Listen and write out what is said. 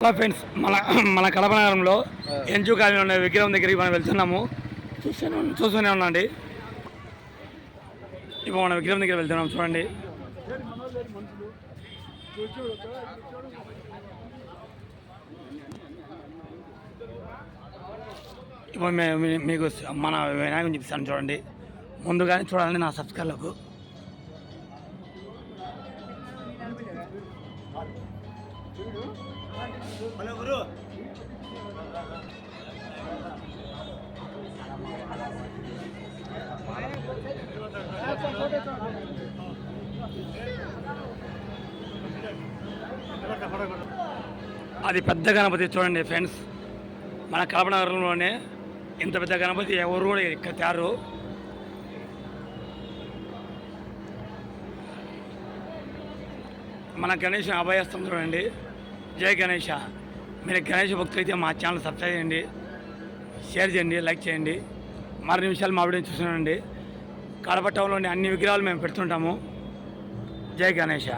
Hello friends మన మన కడప నగరంలో ఎన్జు కాలనీ ఉన్న విగ్రహం దగ్గరికి మనం వెళ్తున్నాము. చూస్తూనే చూస్తూనే ఉండండి. ఇప్పుడు మన విగ్రహం దగ్గర వెళ్తున్నాం చూడండి. ఇప్పుడు మీకు మన వినాయకుని చూపిస్తాను చూడండి. ముందుగానే చూడాలని నా సబ్స్క్రైబర్లకు. అది పెద్ద గణపతి చూడండి ఫ్రెండ్స్ మన కడప నగరంలోనే ఇంత పెద్ద గణపతి ఎవరు కూడా ఇక్కడ తేరు మన గణేష్ అభయస్తం అండి. జై గణేష. మీరు గణేష్ భక్తులు అయితే మా ఛానల్ సబ్స్క్రైబ్ చేయండి. షేర్ చేయండి లైక్ చేయండి. మరి నిమిషాలు మా వీడియో చూస్తున్నానండి. కడప టౌన్లోని అన్ని విగ్రహాలు మేము పెడుతుంటాము. జై గణేష.